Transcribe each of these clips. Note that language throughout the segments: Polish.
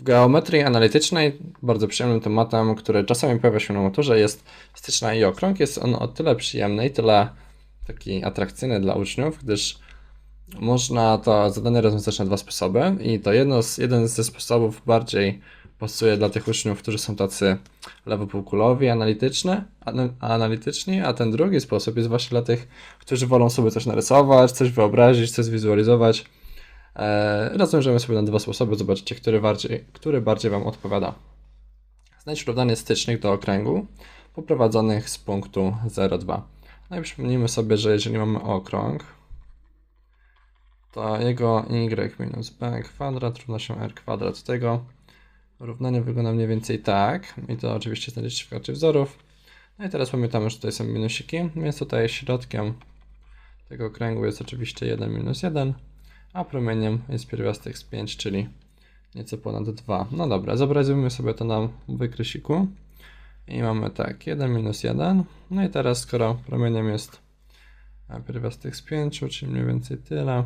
W geometrii analitycznej bardzo przyjemnym tematem, który czasami pojawia się na maturze jest styczna i okrąg. Jest on o tyle przyjemny i tyle taki atrakcyjny dla uczniów, gdyż można to zadanie rozwiązać na dwa sposoby i to jedno z, jeden ze sposobów bardziej pasuje dla tych uczniów, którzy są tacy lewopółkulowi, analityczny, ana- analityczni, a ten drugi sposób jest właśnie dla tych, którzy wolą sobie coś narysować, coś wyobrazić, coś zwizualizować. E, rozwiążemy sobie na dwa sposoby, zobaczycie, który bardziej, który bardziej Wam odpowiada. Znajdź równanie stycznych do okręgu poprowadzonych z punktu 0,2. No i przypomnijmy sobie, że jeżeli mamy okrąg, to jego y minus b kwadrat równa się r kwadrat tego. Równanie wygląda mniej więcej tak. I to oczywiście znajdziecie w karcie wzorów. No i teraz pamiętamy, że tutaj są minusiki, więc tutaj środkiem tego okręgu jest oczywiście 1 minus 1, a promieniem jest pierwiastek z 5, czyli nieco ponad 2. No dobra, zobrazimy sobie to na wykrysiku. I mamy tak, 1 minus 1. No i teraz skoro promieniem jest e, pierwiastek z 5, czyli mniej więcej tyle,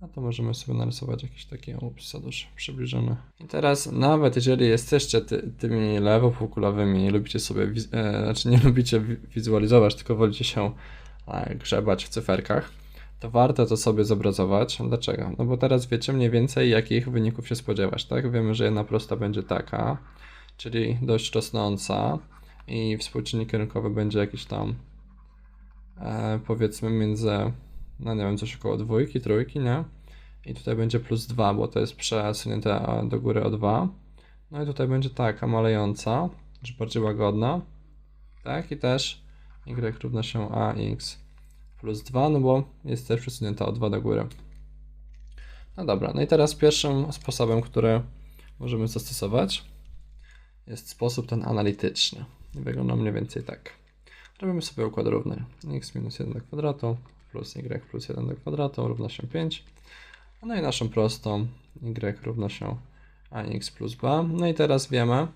a to możemy sobie narysować jakieś takie ups, za dużo. I teraz nawet jeżeli jesteście ty, tymi lewopółkulowymi i lubicie sobie, e, znaczy nie lubicie wi- wizualizować, tylko wolicie się e, grzebać w cyferkach, to warto to sobie zobrazować. Dlaczego? No bo teraz wiecie mniej więcej jakich wyników się spodziewać, tak? Wiemy, że jedna prosta będzie taka, czyli dość rosnąca i współczynnik kierunkowy będzie jakiś tam e, powiedzmy między, no nie wiem, coś około dwójki, trójki, nie? I tutaj będzie plus 2, bo to jest przesunięte do góry o 2. No i tutaj będzie taka malejąca, czy bardziej łagodna. Tak, i też y równa się ax plus 2, no bo jest też przesunięta o 2 do góry. No dobra, no i teraz pierwszym sposobem, który możemy zastosować, jest sposób ten analityczny. Wygląda mniej więcej tak. Robimy sobie układ równy. x minus 1 do kwadratu plus y plus 1 do kwadratu równa się 5. No i naszą prostą y równa się ax plus b. No i teraz wiemy,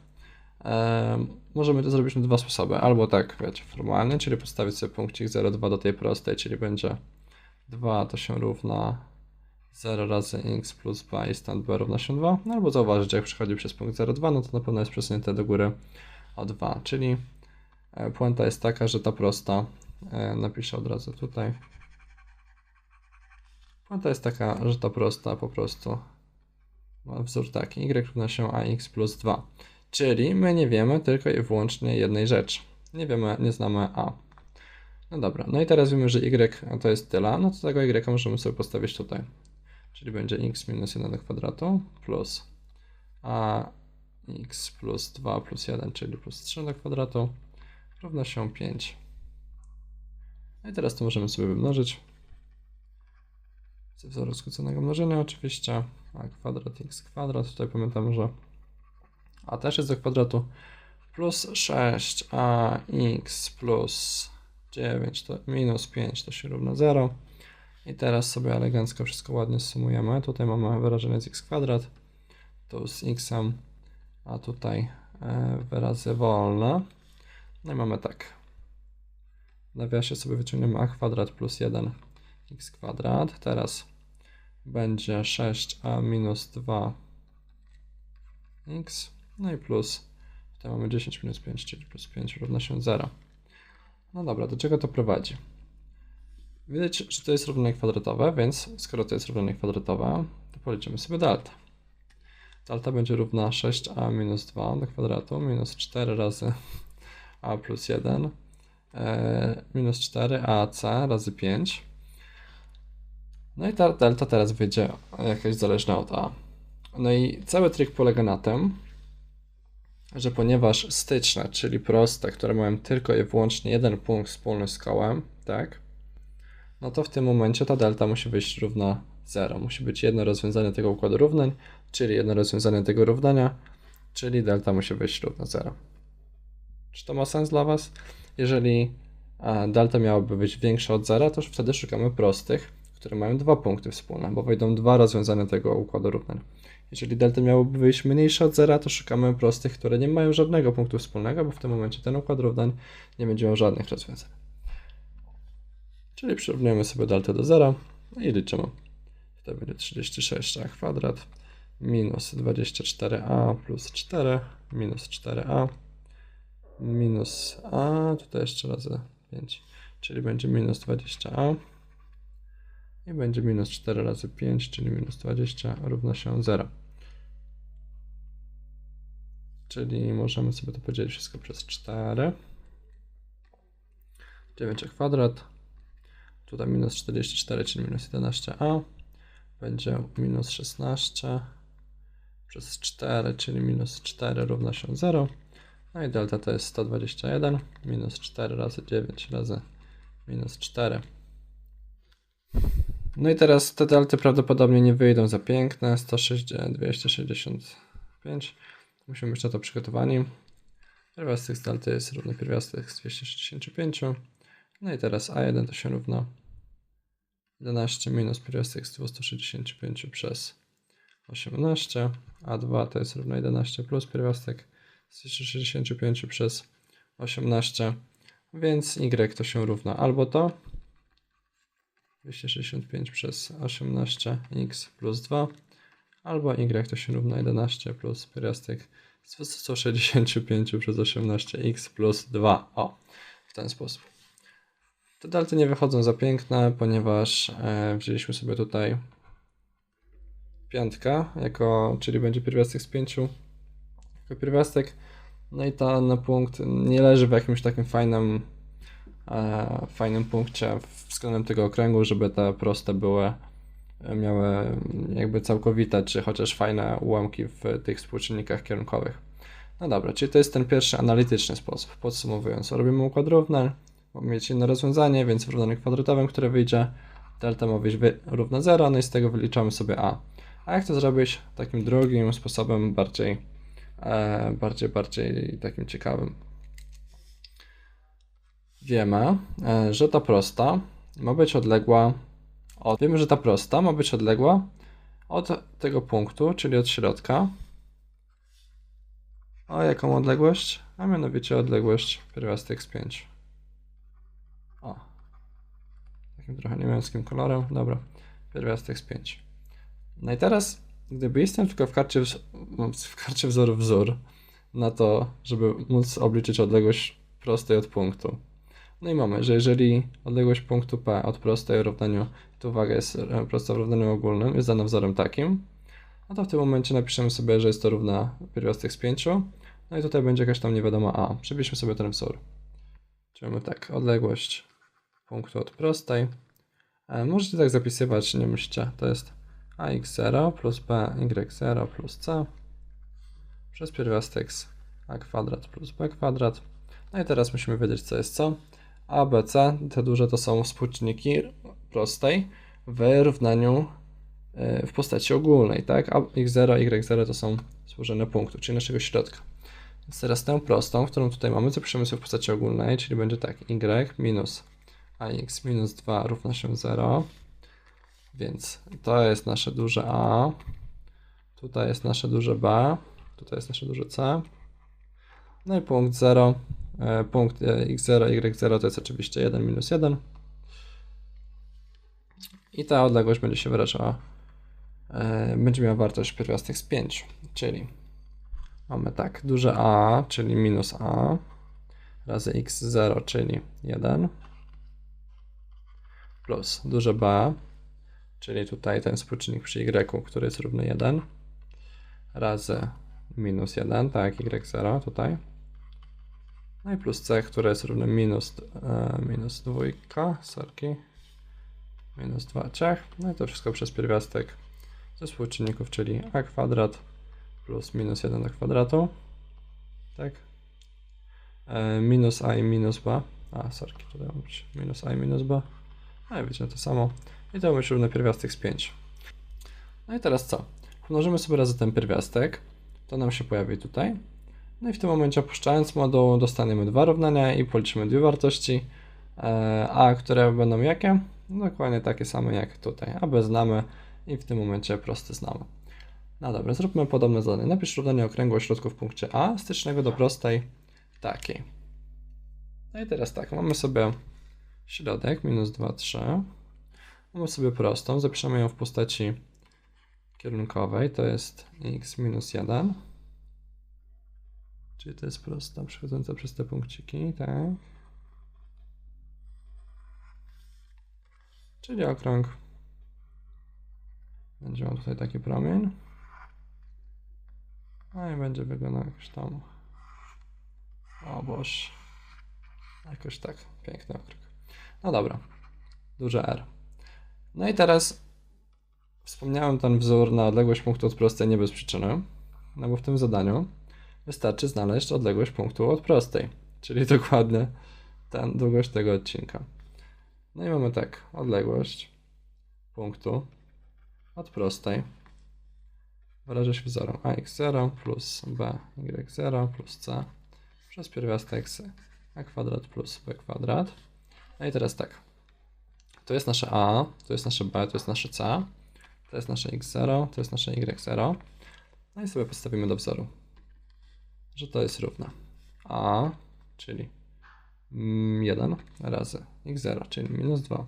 możemy to zrobić na dwa sposoby. Albo tak, wiecie, formalnie, czyli postawić sobie punkcik 0,2 do tej prostej, czyli będzie 2 to się równa 0 razy x plus b i stąd b równa się 2. No albo zauważyć, jak przechodzi przez punkt 0,2, no to na pewno jest przesunięte do góry o 2, czyli e, puenta jest taka, że ta prosta, e, napiszę od razu tutaj, puenta jest taka, że ta prosta po prostu ma wzór taki, y równa się ax plus 2, czyli my nie wiemy tylko i wyłącznie jednej rzeczy, nie wiemy, nie znamy a. No dobra, no i teraz wiemy, że y to jest tyle, no to tego y możemy sobie postawić tutaj. Czyli będzie x minus 1 do kwadratu plus a x plus 2 plus 1, czyli plus 3 do kwadratu równa się 5. No i teraz to możemy sobie wymnożyć. Ze wzoru skróconego mnożenia oczywiście. a kwadrat x kwadrat. Tutaj pamiętam, że a też jest do kwadratu plus 6ax plus 9 to minus 5 to się równa 0. I teraz sobie elegancko wszystko ładnie sumujemy. Tutaj mamy wyrażenie z x kwadrat, tu z x, a tutaj e, wyrazy wolne. No i mamy tak. W nawiasie sobie wyciągniemy a kwadrat plus 1 x kwadrat. Teraz będzie 6a minus 2 x. No i plus, tutaj mamy 10 minus 5, czyli plus 5 równa się 0. No dobra, do czego to prowadzi? Widać, że to jest równanie kwadratowe, więc skoro to jest równanie kwadratowe, to policzymy sobie delta. Delta będzie równa 6a minus 2 do kwadratu minus 4 razy a plus 1 e, minus 4 ac razy 5. No i ta delta teraz wyjdzie jakaś zależna od a. No i cały trik polega na tym, że ponieważ styczne, czyli proste, które mają tylko i wyłącznie jeden punkt wspólny z kołem, tak? no to w tym momencie ta delta musi wyjść równa 0. Musi być jedno rozwiązanie tego układu równań, czyli jedno rozwiązanie tego równania, czyli delta musi wyjść równa 0. Czy to ma sens dla Was? Jeżeli a, delta miałaby być większa od 0, to już wtedy szukamy prostych, które mają dwa punkty wspólne, bo wejdą dwa rozwiązania tego układu równań. Jeżeli delta miałoby wyjść mniejsza od 0, to szukamy prostych, które nie mają żadnego punktu wspólnego, bo w tym momencie ten układ równań nie będzie miał żadnych rozwiązań. Czyli przyrównujemy sobie deltę do 0 no i liczymy. Tutaj będzie 36 a kwadrat minus 24a plus 4 minus 4a minus a, tutaj jeszcze razy 5, czyli będzie minus 20a i będzie minus 4 razy 5, czyli minus 20 równa się 0. Czyli możemy sobie to podzielić wszystko przez 4. 9 kwadrat. Tutaj minus 44, czyli minus 11a. Będzie minus 16 przez 4, czyli minus 4 równa się 0. No i delta to jest 121. Minus 4 razy 9 razy minus 4. No i teraz te delty prawdopodobnie nie wyjdą za piękne. 160, 265. Musimy być na to przygotowani. Pierwiastek z delty jest równy pierwiastek z 265. No i teraz A1 to się równa 11 minus pierwiastek z 265 przez 18. A2 to jest równo 11 plus pierwiastek z 265 przez 18. Więc Y to się równa albo to 265 przez 18x plus 2 albo y to się równa 11 plus pierwiastek z 165 przez 18x plus 2. O, w ten sposób. Te delty nie wychodzą za piękne, ponieważ e, wzięliśmy sobie tutaj piątka, jako, czyli będzie pierwiastek z 5 jako pierwiastek. No i ten punkt nie leży w jakimś takim fajnym, fajnym punkcie względem tego okręgu, żeby te proste były miały jakby całkowite, czy chociaż fajne ułamki w tych współczynnikach kierunkowych. No dobra, czyli to jest ten pierwszy analityczny sposób. Podsumowując, robimy układ równań, mamy mieć inne rozwiązanie, więc w równaniu kwadratowym, które wyjdzie, delta ma wyjść równa 0, no i z tego wyliczamy sobie a. A jak to zrobić takim drugim sposobem, bardziej, e, bardziej, bardziej takim ciekawym? Wiemy, e, że ta prosta ma być odległa od, wiemy, że ta prosta ma być odległa od tego punktu, czyli od środka. O jaką odległość? A mianowicie odległość pierwiastek z 5. O. Takim trochę niemieckim kolorem. Dobra. Pierwiastek z 5. No i teraz, gdyby jestem tylko w karcie, w karcie wzoru wzór na to, żeby móc obliczyć odległość prostej od punktu. No i mamy, że jeżeli odległość punktu P od prostej w równaniu, tu uwaga jest e, prosta w równaniu ogólnym, jest dana wzorem takim, no to w tym momencie napiszemy sobie, że jest to równa pierwiastek z 5. No i tutaj będzie jakaś tam niewiadoma a. Przybliżmy sobie ten wzór. Czyli mamy tak, odległość punktu od prostej. E, możecie tak zapisywać, nie myślcie, to jest ax0 plus by0 plus c przez pierwiastek z a kwadrat plus b kwadrat. No i teraz musimy wiedzieć, co jest co. A, B, C, te duże to są współczynniki prostej w równaniu e, w postaci ogólnej, tak? A x0, y0 to są złożone punktu, czyli naszego środka. Więc teraz tę prostą, którą tutaj mamy, zapiszemy sobie w postaci ogólnej, czyli będzie tak, y minus ax minus 2 równa się 0, więc to jest nasze duże A, tutaj jest nasze duże B, tutaj jest nasze duże C, no i punkt 0 E, punkt e, x0, y0 to jest oczywiście 1 minus 1. I ta odległość będzie się wyrażała, e, będzie miała wartość pierwiastek z 5, czyli mamy tak, duże A, czyli minus A, razy x0, czyli 1, plus duże B, czyli tutaj ten współczynnik przy y, który jest równy 1, razy minus 1, tak, y0 tutaj, no i plus c, które jest równe minus, e, minus dwójka, sorki, minus 2 ciach. No i to wszystko przez pierwiastek ze współczynników, czyli a kwadrat plus minus 1 do kwadratu, tak? E, minus a i minus b, a sorki, tutaj mam minus a i minus b, no i wiecie to samo. I to będzie równe pierwiastek z 5. No i teraz co? Mnożymy sobie razy ten pierwiastek, to nam się pojawi tutaj. No i w tym momencie opuszczając moduł dostaniemy dwa równania i policzymy dwie wartości, e, a które będą jakie? Dokładnie takie same jak tutaj, a B znamy i w tym momencie prosty znamy. No dobra, zróbmy podobne zadanie. Napisz równanie okręgu o środku w punkcie A, stycznego do prostej takiej. No i teraz tak, mamy sobie środek, minus 2, 3. Mamy sobie prostą, zapiszemy ją w postaci kierunkowej to jest x minus 1. Czyli to jest prosta przechodząca przez te punkciki, tak? Czyli okrąg. Będzie miał tutaj taki promień. No i będzie wyglądał jakoś tam. O Boże. Jakoś tak. Piękny okrąg. No dobra. Duże R. No i teraz wspomniałem ten wzór na odległość punktu od prostej nie bez przyczyny. No bo w tym zadaniu wystarczy znaleźć odległość punktu od prostej. Czyli dokładnie ten, długość tego odcinka. No i mamy tak, odległość punktu od prostej wyraża się wzorem ax0 plus by0 plus c przez pierwiastek a kwadrat plus b kwadrat. No i teraz tak, to jest nasze a, to jest nasze b, to jest nasze c, to jest nasze x0, to jest nasze y0. No i sobie postawimy do wzoru, że to jest równe a, czyli 1 razy x0, czyli minus 2,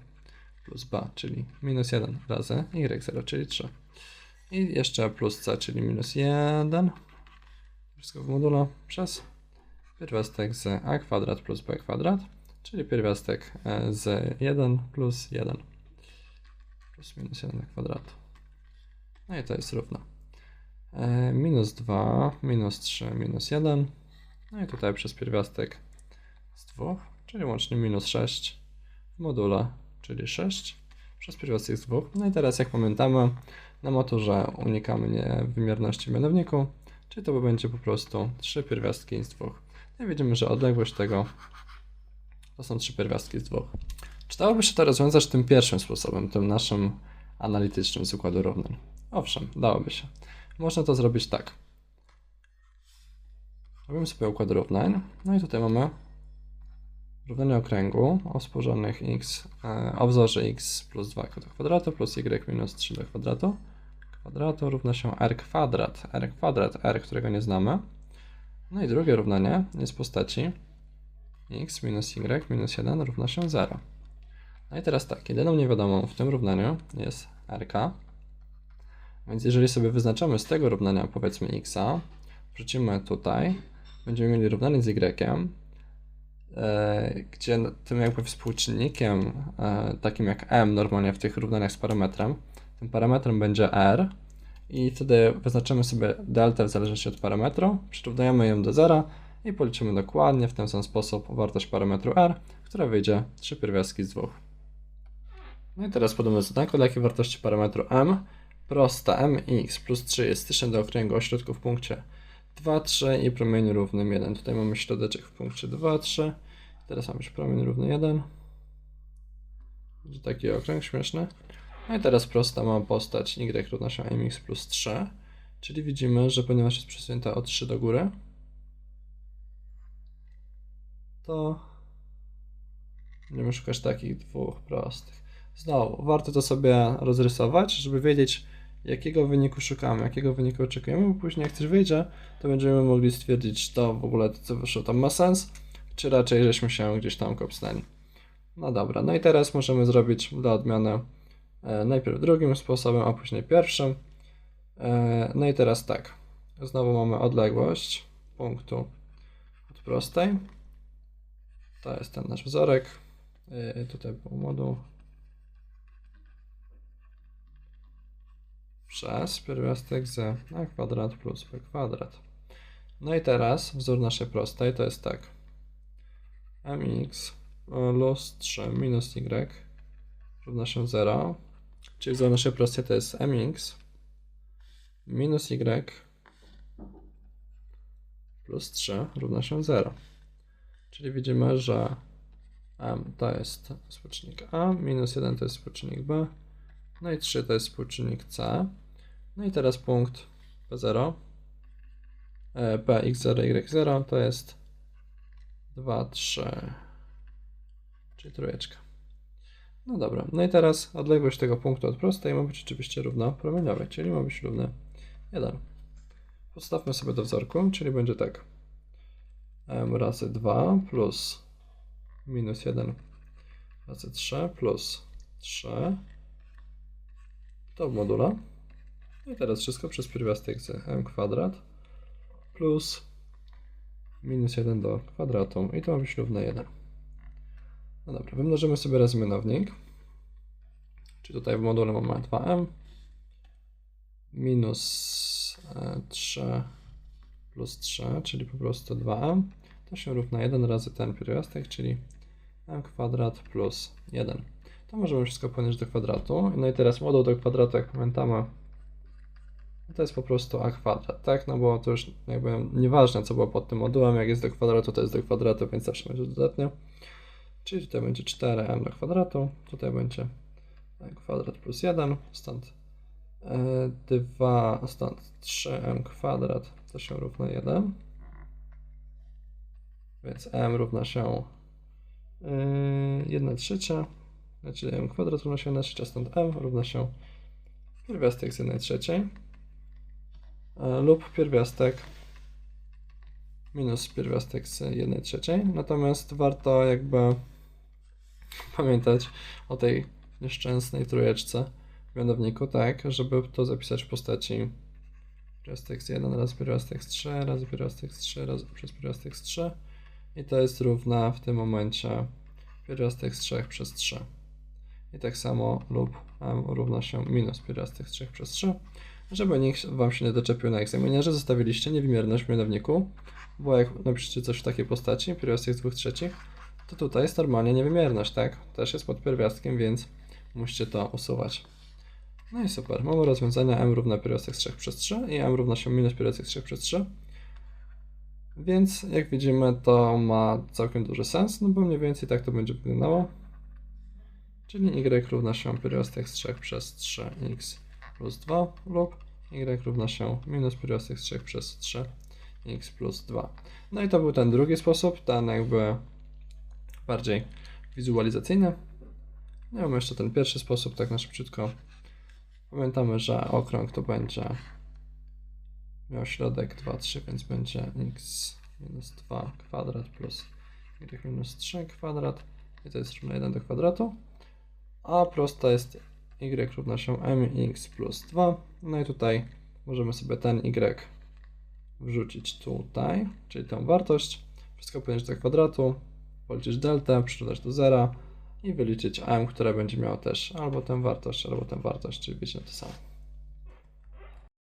plus b, czyli minus 1 razy y0, czyli 3. I jeszcze plus c, czyli minus 1. Wszystko w module przez pierwiastek z a kwadrat plus b kwadrat, czyli pierwiastek e, z 1 plus 1 plus minus 1 kwadratu. No i to jest równo. E, minus 2, minus 3, minus 1. No i tutaj przez pierwiastek z 2, czyli łącznie minus 6 w module, czyli 6 przez pierwiastek z 2. No i teraz jak pamiętamy, na motorze unikamy niewymierności w mianowniku, czyli to będzie po prostu 3 pierwiastki z 2. No i widzimy, że odległość tego to są 3 pierwiastki z 2. Czy dałoby się to rozwiązać tym pierwszym sposobem, tym naszym analitycznym z układu równań? Owszem, dałoby się. Można to zrobić tak. Robimy sobie układ równań. No i tutaj mamy równanie okręgu o współrzędnych x, e, o wzorze x plus 2 do kwadratu plus y minus 3 do kwadratu kwadratu równa się r kwadrat, r kwadrat, r, którego nie znamy. No i drugie równanie jest w postaci x minus y minus 1 równa się 0. No i teraz tak, jedyną niewiadomą w tym równaniu jest rk. Więc jeżeli sobie wyznaczamy z tego równania powiedzmy x, wrzucimy tutaj, będziemy mieli równanie z y, gdzie tym jakby współczynnikiem, e, takim jak m normalnie w tych równaniach z parametrem, tym parametrem będzie r i wtedy wyznaczymy sobie deltę w zależności od parametru, przyrównujemy ją do zera i policzymy dokładnie w ten sam sposób wartość parametru r, która wyjdzie 3 pierwiastki z 2. No i teraz podobne zadanko, dla jakiej wartości parametru m prosta mx plus 3 jest styczna do okręgu o środku w punkcie 2, 3 i promieniu równym 1. Tutaj mamy środeczek w punkcie 2, 3. Teraz mamy promień równy 1. Będzie taki okręg śmieszny. No i teraz prosta ma postać y równa się mx plus 3, czyli widzimy, że ponieważ jest przesunięta o 3 do góry, to będziemy szukać takich dwóch prostych. Znowu, warto to sobie rozrysować, żeby wiedzieć, jakiego wyniku szukamy, jakiego wyniku oczekujemy, bo później jak coś wyjdzie, to będziemy mogli stwierdzić, czy to w ogóle to, co wyszło tam ma sens, czy raczej żeśmy się gdzieś tam kopsnęli. No dobra, no i teraz możemy zrobić dla odmiany E, najpierw drugim sposobem, a później pierwszym. E, no i teraz tak. Znowu mamy odległość punktu od prostej. To jest ten nasz wzorek. E, tutaj był moduł. Przez pierwiastek z a kwadrat plus b kwadrat. No i teraz wzór naszej prostej to jest tak. mx plus 3 minus y równa się 0 Czyli za nasze proste to jest mx minus y plus 3 równa się 0. Czyli widzimy, że m to jest współczynnik a, minus 1 to jest współczynnik b, no i 3 to jest współczynnik c. No i teraz punkt p0, e, px0, y0 to jest 2, 3, czyli trójeczka. No dobra, no i teraz odległość tego punktu od prostej ma być oczywiście równa promieniowej, czyli ma być równe 1. Podstawmy sobie do wzorku, czyli będzie tak. M razy 2 plus minus 1 razy 3 plus 3 to w module. No i teraz wszystko przez pierwiastek z m kwadrat plus minus 1 do kwadratu i to ma być równe 1. No dobra, wymnożymy sobie raz mianownik. Czyli tutaj w module mamy 2m minus e, 3 plus 3, czyli po prostu 2m. To się równa 1 razy ten pierwiastek, czyli m kwadrat plus 1. To możemy wszystko ponieść do kwadratu. No i teraz moduł do kwadratu, jak pamiętamy, to jest po prostu a kwadrat, tak? No bo to już jakby nieważne, co było pod tym modułem, jak jest do kwadratu, to jest do kwadratu, więc zawsze będzie dodatnio. Czyli tutaj będzie 4m do kwadratu, tutaj będzie kwadrat plus 1, stąd 2, stąd 3m kwadrat, to się równa 1. Więc m równa się 1 trzecia, znaczy m kwadrat równa się 1 trzecia, stąd m równa się pierwiastek z 1 trzeciej e, lub pierwiastek minus pierwiastek z 1 trzeciej. Natomiast warto jakby pamiętać o tej nieszczęsnej trójeczce w mianowniku, tak, żeby to zapisać w postaci pierwiastek z 1 razy pierwiastek z 3 razy pierwiastek z 3 razy przez pierwiastek z 3 i to jest równa w tym momencie pierwiastek z 3 przez 3. I tak samo lub m równa się minus pierwiastek z 3 przez 3. Żeby nikt Wam się nie doczepił na egzaminie, że zostawiliście niewymierność w mianowniku, bo jak napiszecie coś w takiej postaci, pierwiastek z 2 trzecich, to tutaj jest normalnie niewymierność, tak? Też jest pod pierwiastkiem, więc musicie to usuwać. No i super, mamy rozwiązania m równa pierwiastek z 3 przez 3 i m równa się minus pierwiastek z 3 przez 3. Więc jak widzimy, to ma całkiem duży sens, no bo mniej więcej tak to będzie wyglądało. Czyli y równa się pierwiastek z 3 przez 3x plus 2 lub y równa się minus pierwiastek z 3 przez 3x plus 2. No i to był ten drugi sposób, ten jakby bardziej wizualizacyjny. No i mamy jeszcze ten pierwszy sposób, tak na szybciutko. Pamiętamy, że okrąg to będzie miał środek 2, 3, więc będzie x minus 2 kwadrat plus y minus 3 kwadrat i to jest równe 1 do kwadratu. A prosta jest y równa się mx plus 2. No i tutaj możemy sobie ten y wrzucić tutaj, czyli tą wartość. Wszystko ponieść do kwadratu, policzyć deltę, przyrównać do zera i wyliczyć m, które będzie miało też albo tę wartość, albo tę wartość, czyli wiecie to samo.